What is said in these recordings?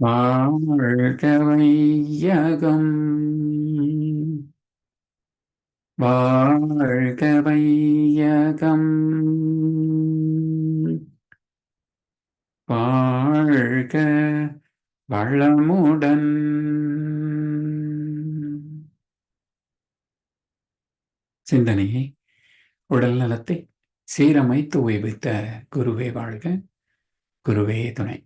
வாழ்கவையகம் வாழ்கவையகம் வாழ்க வாழ்க வளமுடன். சிந்தனையை உடல் நலத்தை சீரமைத்து ஓய்வித்த குருவே வாழ்க. குருவே துணை.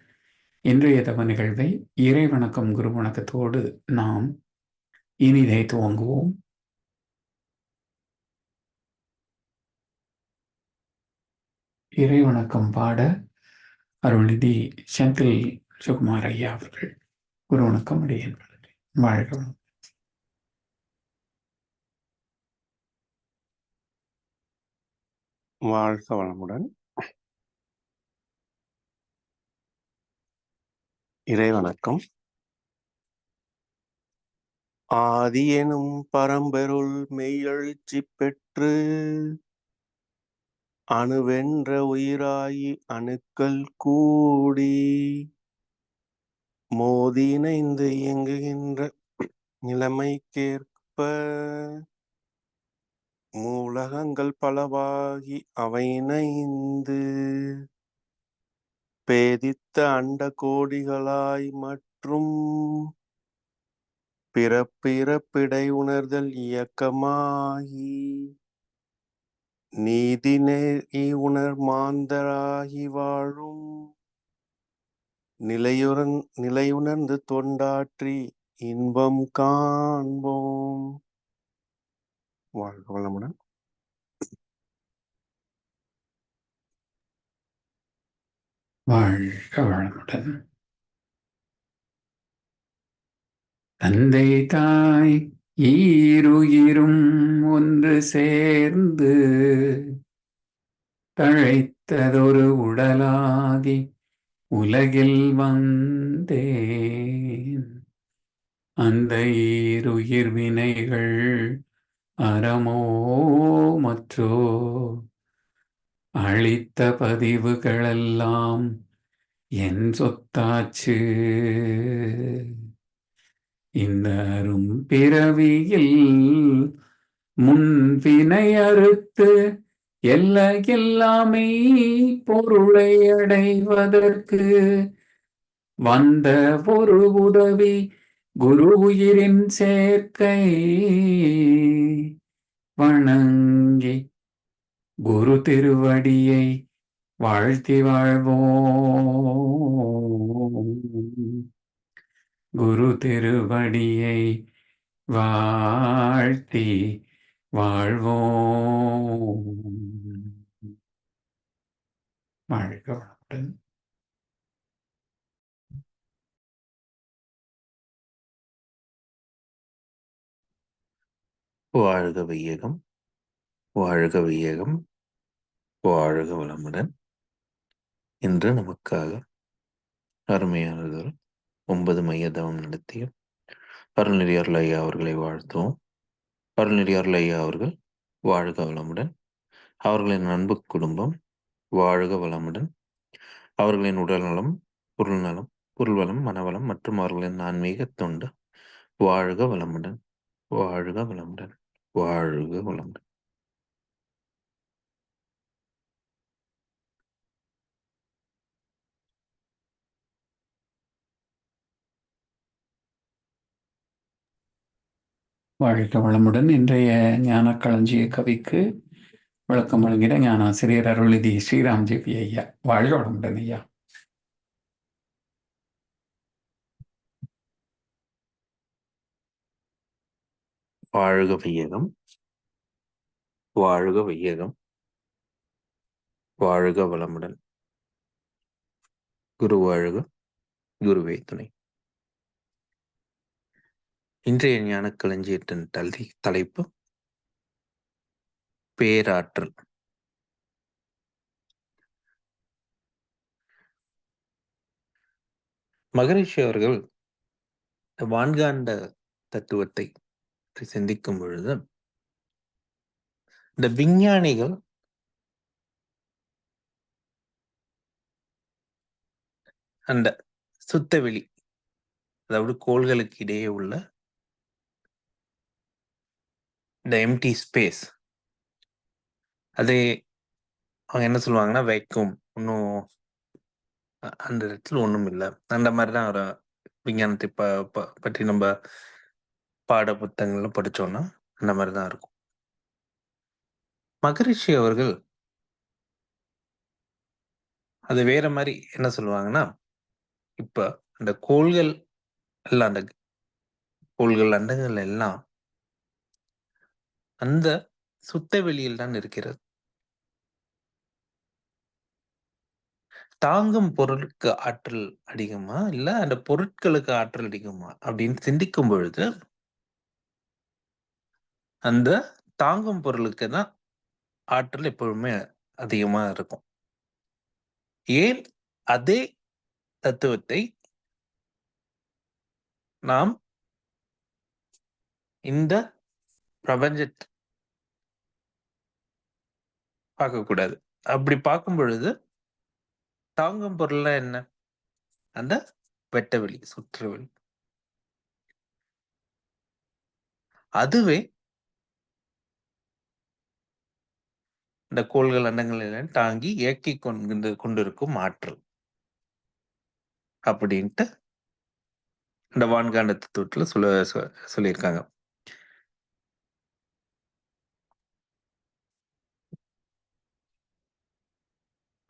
இன்றைய தவ நிகழ்வை இறை வணக்கம் குரு வணக்கத்தோடு நாம் இனிதை துவங்குவோம். இறை வணக்கம் பாட அருள்நிதி செந்தில் சுகுமார் ஐயா அவர்கள் குரு வணக்கம் அடியேன். வாழ்க வாழ்க வளமுடன். இறை வணக்கம் ஆதி எனும் பரம்பெருள் மெய்யெழுச்சி பெற்று அணுவென்ற உயிராயி அணுக்கள் கூடி மோதி இணைந்து இயங்குகின்ற நிலைமைக்கேற்ப மூலகங்கள் பலவாகி அவை இணைந்து பேதித்த அண்ட கோடிகளாய் மற்றும் பிறப்பிறப்பிடை உணர்தல் இயக்கமாகி நீதி நெறி உணர் மாந்தராகி வாழும். நிலையுறன் நிலையுணர்ந்து தொண்டாற்றி இன்பம் காண்போம். வாழ்க வளமுடன். வாழ்க வளமுடன். தந்தை தாய் ஈருயிரும் ஒன்று சேர்ந்து தழைத்ததொரு உடலாகி உலகில் வந்தேன். அந்த ஈருயிர் வினைகள் அறமோ மற்றோ அளித்த பதிவுகளெல்லாம் என் சொத்தாச்சு. இந்த அரும் பிறவியில் முன்வினை அறுத்து எல்லா எல்லாமே பொருளை அடைவதற்கு வந்த ஒரு உதவி குரு உயிரின் சேர்க்கை. வணங்கி குரு திருவடியை வாழ்த்தி வாழ்வோம். குரு திருவடியை வாழ்த்தி வாழ்வோம். வாழ்க வளமுடன். வாழ்க வையகம் வாழ்க வையகம். வாழ்க வளமுடன் இன்று நமக்காக அருமையானதொரு ஒன்பது மைய தவம் நடத்திய அருள்நெறியார் ஐயா அவர்களை வாழ்த்துவோம். அருள்நெறியார் ஐயா அவர்கள் வாழ்க வளமுடன் அவர்களின் அன்பு குடும்பம் வாழ்க வளமுடன் அவர்களின் உடல்நலம் பொருள் நலம் பொருள்வளம் மனவளம் மற்றும் அவர்களின் ஆன்மீக தொண்டு வாழ்க வளமுடன் வாழ்க வளமுடன் வாழ்க வளமுடன் வாழ்க வளமுடன். இன்றைய ஞான களஞ்சிய கவிக்கு விளக்கம் வழங்கிட ஞான ஆசிரியர் அருள்நிதி ஸ்ரீராம் ஜேபி ஐயா. வாழ்க வளமுடன் ஐயா. வாழ்க வையகம். வாழ்க வையகம். வாழ்க வளமுடன். குரு வாழ்க குருவே துணை. இன்றைய ஞான களஞ்சியத்தின் தலை தலைப்பு பேராற்றல். மகரிஷி அவர்கள் வான்காண்ட தத்துவத்தை சிந்திக்கும் பொழுது இந்த விஞ்ஞானிகள் அந்த சுத்தவெளி அதாவது கோள்களுக்கு இடையே உள்ள இந்த எம்டி ஸ்பேஸ் அது அவங்க என்ன சொல்லுவாங்கன்னா வைக்கும். ஒன்றும் அந்த இடத்துல ஒன்றும் இல்லை. அந்த மாதிரி தான் ஒரு விஞ்ஞானத்தை ப ப- பற்றி நம்ம பாட புத்தகங்கள்ல படிச்சோம்னா அந்த மாதிரி தான் இருக்கும். மகரிஷி அவர்கள் அது வேற மாதிரி என்ன சொல்லுவாங்கன்னா இப்போ அந்த கோள்கள் எல்லாம் அந்த கோள்கள் அண்டங்கள் எல்லாம் அந்த சுத்த வெளியில் தான் இருக்கிறது. தாங்கும் பொருளுக்கு ஆற்றல் அதிகமா? இல்ல அந்த பொருட்களுக்கு ஆற்றல் அதிகமா? அப்படின்னு சிந்திக்கும் பொழுது அந்த தாங்கும் பொருளுக்கு தான் ஆற்றல் எப்பொழுதுமே அதிகமா இருக்கும். ஏன்? அதே தத்துவத்தை நாம் இந்த பிரபஞ்ச பார்க்கக்கூடாது. அப்படி பார்க்கும் பொழுது தாங்கும் பொருள்லாம் என்ன? அந்த வெட்டவெளி சுற்றுவெளி அதுவே இந்த கோள்கள் அண்டங்கள் எல்லாம் தாங்கி இயக்கி கொண்டு கொண்டிருக்கும் ஆற்றல். அப்படின்ட்டு இந்த வான்காண்ட தத்துவத்தில் சொல்ல சொ- சொல்லியிருக்காங்க.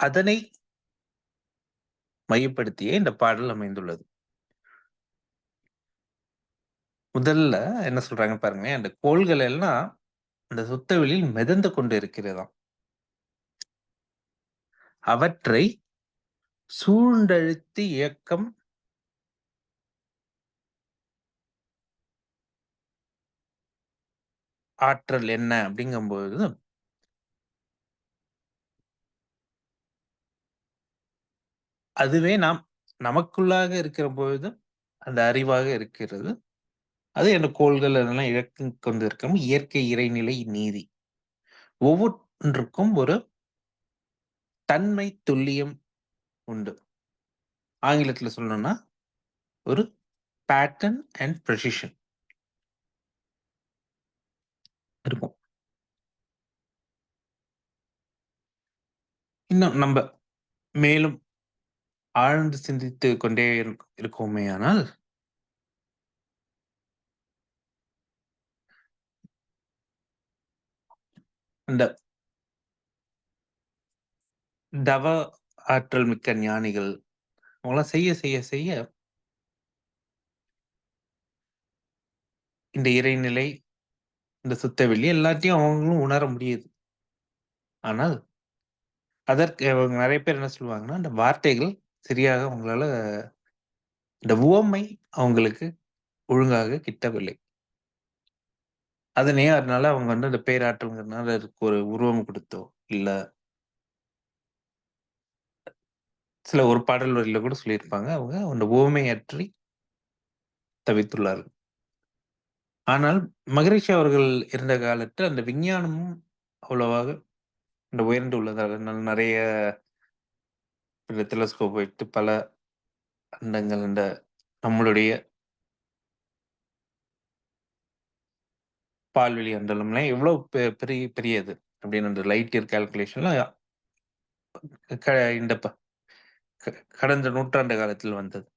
அதனை மையப்படுத்தியே இந்த பாடல் அமைந்துள்ளது. முதல்ல என்ன சொல்றாங்க பாருங்க அந்த கோள்கள் எல்லாம் அந்த சுத்தவெளியில் மிதந்து கொண்டு இருக்கிறதாம். அவற்றை சூழ்ந்தழுத்தி இயக்கம் ஆற்றல் என்ன அப்படிங்கும்போது அதுவே நாம் நமக்குள்ளாக இருக்கிற பொழுது அந்த அறிவாக இருக்கிறது. அது என்ன கோள்கள் அதெல்லாம் இழக்கு கொண்டு இருக்கும் இயற்கை இறைநிலை நீதி. ஒவ்வொன்றுக்கும் ஒரு தன்மை துல்லியம் உண்டு. ஆங்கிலத்தில் சொல்லணும்னா ஒரு பேட்டர்ன் அண்ட் ப்ரெசிஷன் இருக்கும். இன்னும் நம்ம மேலும் ஆழ்ந்து சிந்தித்து கொண்டே இருக்- இருக்கோமே ஆனால் இந்த தவ ஆற்றல் மிக்க ஞானிகள் அவங்களாம் செய்ய செய்ய செய்ய இந்த இறைநிலை இந்த சுத்த வெளி எல்லாத்தையும் அவங்களும் உணர முடியுது. ஆனால் அதற்கு அவங்க நிறைய பேர் என்ன சொல்லுவாங்கன்னா இந்த வார்த்தைகள் சரியாக அவங்களால இந்த உவமை அவங்களுக்கு ஒழுங்காக கிட்டவில்லை. அதனே அதனால அவங்க வந்து அந்த பேராற்றல்ங்கிறதுனால அதுக்கு ஒரு உருவம் கொடுத்தோ இல்ல சில ஒரு பாடல் வரியில கூட சொல்லியிருப்பாங்க. அவங்க அந்த உவமையற்றி தவித்துள்ளார்கள். ஆனால் மகரிஷி அவர்கள் இருந்த காலத்தில் அந்த விஞ்ஞானமும் அவ்வளவாக இந்த உயர்ந்து உள்ளதாக நிறைய டெலஸ்கோப் வைத்து பல அண்டங்கள் இந்த நம்மளுடைய பால்வெளி அண்டலம்லாம் எவ்வளவு பெ- பெரிய பெரியது அப்படின்னு அந்த லைட் இயர் கால்குலேஷன்லாம் இந்த ப- கடந்த நூற்றாண்டு காலத்தில் வந்தது.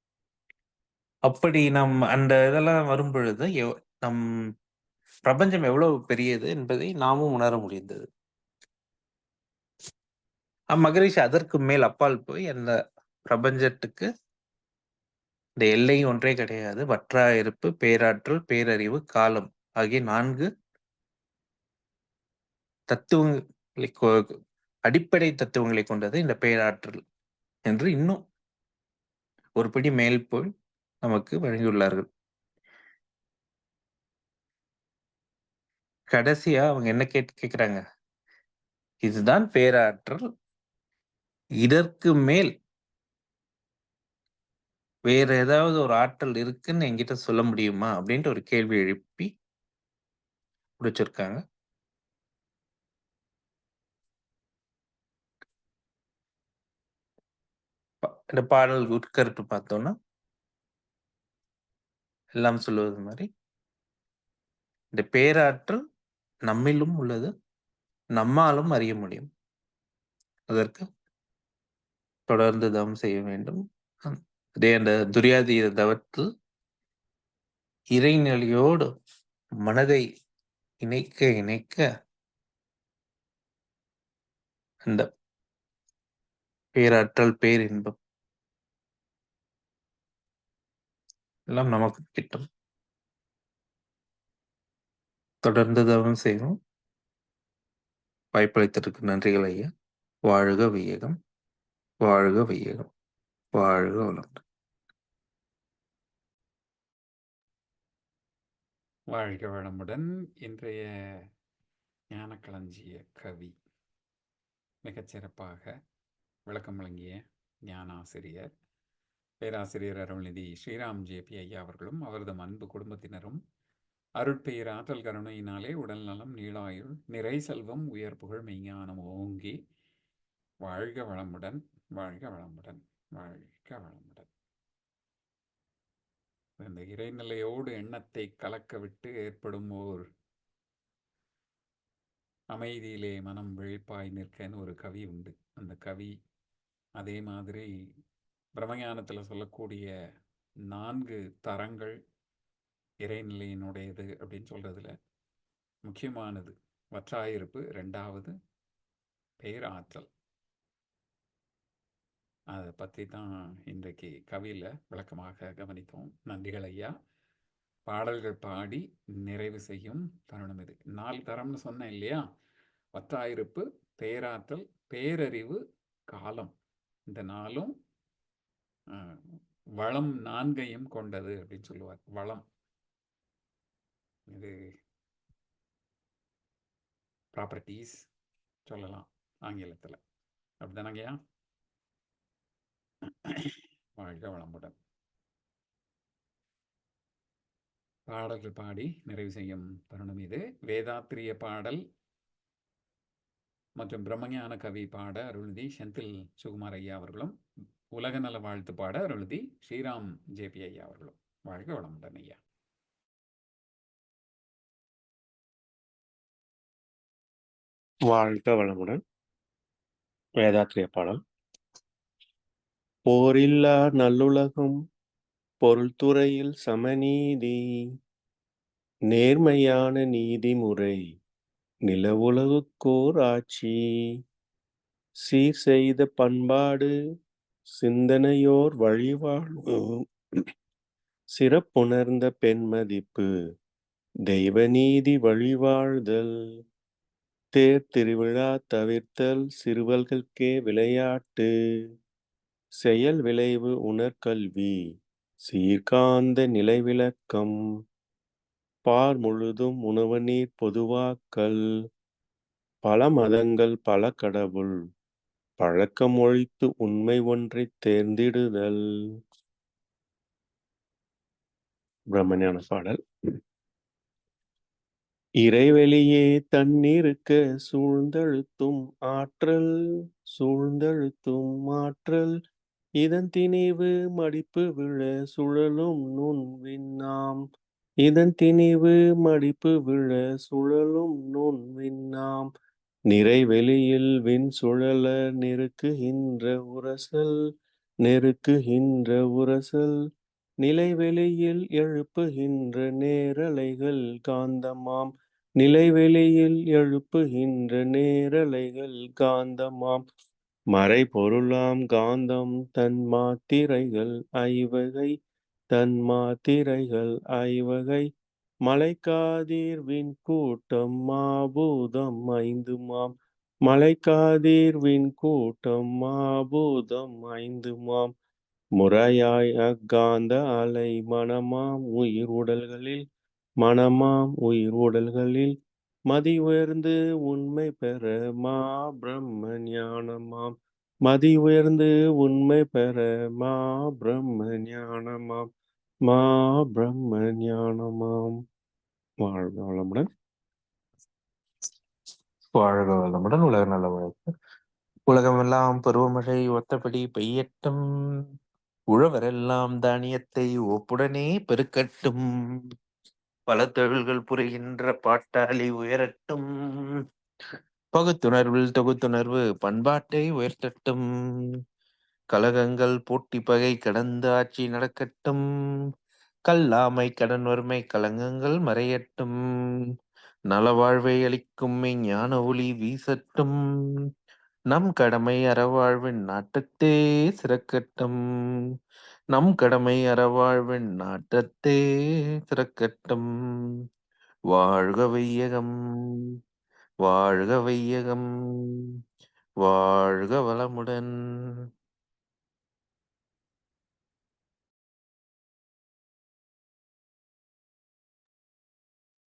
அப்படி நம் அந்த இதெல்லாம் வரும் பொழுது எவ்- நம் பிரபஞ்சம் எவ்வளவு பெரியது என்பதை நாமும் உணர முடிந்தது. மகரிஷி அதற்கு மேல் அப்பால் போய் அந்த பிரபஞ்சத்துக்கு இந்த எல்லை ஒன்றே கிடையாது. வற்றா இருப்பு பேராற்றல் பேரறிவு காலம் ஆகிய நான்கு தத்துவங்களை கொ- அடிப்படை தத்துவங்களை கொண்டது இந்த பேராற்றல் என்று இன்னும் ஒரு படி மேல் போய் நமக்கு வழங்கியுள்ளார்கள். கடைசியா அவங்க என்ன கேட் கேட்குறாங்க இதுதான் பேராற்றல். இதற்கு மேல் வேற ஏதாவது ஒரு ஆற்றல் இருக்குன்னு என்கிட்ட சொல்ல முடியுமா? அப்படின்ட்டு ஒரு கேள்வி எழுப்பி முடிச்சிருக்காங்க. இந்த பாடல் உட்கருத்து பார்த்தோம்னா எல்லாம் சொல்லுவது மாதிரி இந்த பேராற்றல் நம்மிலும் உள்ளது நம்மாலும் அறிய முடியும். அதற்கு தொடர்ந்து தவம் செய்ய வேண்டும். அதே அந்த துரியாதீர தவத்தில் இறைநிலையோடு மனதை இணைக்க இணைக்க அந்த பேராற்றல் பேரின்பம் எல்லாம் நமக்கு கிட்டும். தொடர்ந்து தவம் செய்வோம். வாய்ப்பளித்ததற்கு நன்றிகள் ஐயா. வாழ்க வியகம் வாழ்க வையகம் வாழ்க வளம் வாழ்க வளமுடன் இன்றைய ஞானக்களஞ்சிய கவி மிகச்சிறப்பாக விளக்கம் வழங்கிய ஞான ஆசிரியர் பேராசிரியர் அருள்நிதி ஸ்ரீராம் ஜேபி ஐயா அவர்களும் அவரது அன்பு குடும்பத்தினரும் அருட்பெயர் ஆற்றல் கருணையினாலே உடல் நலம் நீளாயுள் நிறை செல்வம் உயர் புகழ் மெய்ஞானம் ஓங்கி வாழ்க வளமுடன் வாழ்க வளமுடன் வாழ்க வளமுடன். இந்த இறைநிலையோடு எண்ணத்தை கலக்கவிட்டு ஏற்படும் ஓர் அமைதியிலே மனம் விழிப்பாய் நிற்கன்னு ஒரு கவி உண்டு. அந்த கவி அதே மாதிரி பிரம்மஞானத்தில் சொல்லக்கூடிய நான்கு தரங்கள் இறைநிலையினுடையது அப்படின்னு சொல்கிறதுல முக்கியமானது. வற்றாயிருப்பு ரெண்டாவது பேராற்றல். அதை பற்றி தான் இன்றைக்கு கவியில் விளக்கமாக கவனித்தோம். நன்றிகள் ஐயா. பாடல்கள் பாடி நிறைவு செய்யும் தருணம் இது. நாலு தரம்னு சொன்னேன் இல்லையா? வத்தாயிருப்பு பேராற்றல் பேரறிவு காலம். இந்த நாளும் வளம் நான்கையும் கொண்டது அப்படின்னு சொல்லுவார். வளம். இது ப்ராப்பர்ட்டிஸ் சொல்லலாம் ஆங்கிலத்தில். அப்படிதானங்கய்யா வாழ்க வளமுடன் பாடல்கள் பாடி நிறைவு செய்யும் தருணம் இது. வேதாத்திரிய பாடல் மற்றும் பிரம்மஞான கவி பாட அருள்நிதி செந்தில் சுகுமார் ஐயா அவர்களும் உலக நல வாழ்த்து பாட அருள்நிதி ஸ்ரீராம் ஜேபி ஐயா அவர்களும். வாழ்க வளமுடன் ஐயா. வாழ்க வளமுடன். வேதாத்திரிய பாடல். போரில்லா நல்லுலகம் பொருள்துறையில் சமநீதி நேர்மையான நீதிமுறை நிலவுலகுக்கோர் ஆட்சி சீர் செய்த பண்பாடு சிந்தனையோர் வழிவாழ்வு சிறப்புணர்ந்த பெண்மதிப்பு தெய்வநீதி வழிவாழ்தல் தேர் திருவிழா தவிர்த்தல் சிறுவல்களுக்கே விளையாட்டு செயல் விளைவு உணர்கல்வி சீர்காந்த நிலைவிளக்கம் பார் முழுதும் உணவு நீர் பொதுவாக்கல் பல மதங்கள் பல கடவுள் பழக்கம் ஒழித்து உண்மை ஒன்றைத் தேர்ந்திடுதல். பிரம்மஞான பாடல். இறைவெளியே தண்ணீருக்க சூழ்ந்தழுத்தும் ஆற்றல் சூழ்ந்தழுத்தும் ஆற்றல் இதன் திணிவு மடிப்பு விழ சுழலும் நுண் விண்ணாம். இதன் திணிவு மடிப்பு விழ சுழலும் நுண் விண்ணாம். நிறைவெளியில் விண் சுழல நெருக்குகின்ற உரசல் நெருக்குகின்ற உரசல். நிலைவெளியில் எழுப்புகின்ற நேரலைகள் காந்தமாம். நிலைவெளியில் எழுப்புகின்ற நேரலைகள் காந்தமாம். மறைபொருளாம் காந்தம் தன் மாத்திரைகள் ஐவகை தன் மாத்திரைகள் ஐவகை மலைக்காதீர்வின் கூட்டம் மாபூதம் ஐந்துமாம் மலைக்காதீர்வின் கூட்டம் மாபூதம் ஐந்துமாம். முறையாய் அக்காந்த அலை மனமாம் உயிர் உடல்களில் மனமாம் உயிர் உடல்களில் மதி உயர்ந்து உண்மை பெற மா பிரம்ம ஞானமாம். மதி உயர்ந்து உண்மை பெற மா பிரம்ம ஞானமாம். மா பிரம்ம ஞானமாம். வாழ்க வளமுடன். வாழ்க வளமுடன். உலக நல வழக்கு உலகமெல்லாம் பருவமழை ஒத்தபடி பெய்யட்டும். உழவரெல்லாம் தானியத்தை ஒப்புடனே பெருக்கட்டும். பல தொழில்கள் புரிகின்ற பாட்டாளி உயரட்டும். பகுத்துணர்வில் தொகுத்துணர்வு பண்பாட்டை உயர்த்தட்டும். கலகங்கள் போட்டி பகை கடந்து ஆட்சி நடக்கட்டும். கல்லாமை கடன் வறுமை கலங்கங்கள் மறையட்டும். நலவாழ்வை அளிக்கும் ஞான ஒளி வீசட்டும். நம் கடமை அறவாழ்வின் நாட்டத்தே சிறக்கட்டும். நம் கடமை அறவாழ்வின் நாட்டத்தே சிறக்கட்டும். வாழ்க வையகம் வாழ்க வையகம் வாழ்க வளமுடன்.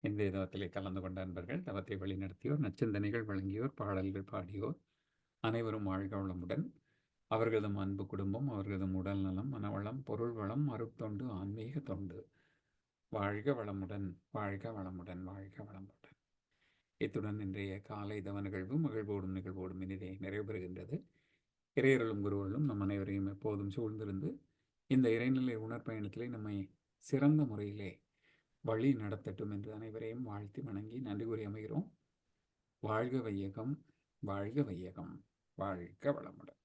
இன்றைய தவத்திலே கலந்து கொண்ட அன்பர்கள் தவத்தை வழிநடத்தியோர் நச்சிந்தனைகள் வழங்கியோர் பாடல்கள் பாடியோர் அனைவரும் வாழ்க வளமுடன். அவர்களதும் அன்பு குடும்பம் அவர்களதும் உடல் நலம் மனவளம் பொருள் வளம் அருட்தொண்டு ஆன்மீக தொண்டு. வாழ்க வளமுடன் வாழ்க வளமுடன் வாழ்க வளமுடன். இத்துடன் இன்றைய காலை தவ நிகழ்வு மகிழ்வோடும் நிகழ்வோடும் இனிதே நிறைவு பெறுகின்றது இறையர்களும் குருவர்களும் நம் அனைவரையும் எப்போதும் சூழ்ந்திருந்து இந்த இறைநிலை உணர்பயணத்திலே நம்மை சிறந்த முறையிலே வழி நடத்தட்டும் என்று அனைவரையும் வாழ்த்தி வணங்கி நன்றி கூறி அமைகிறோம். வாழ்க வையகம் வாழ்க வையகம் வாழ்க வளமுடன்.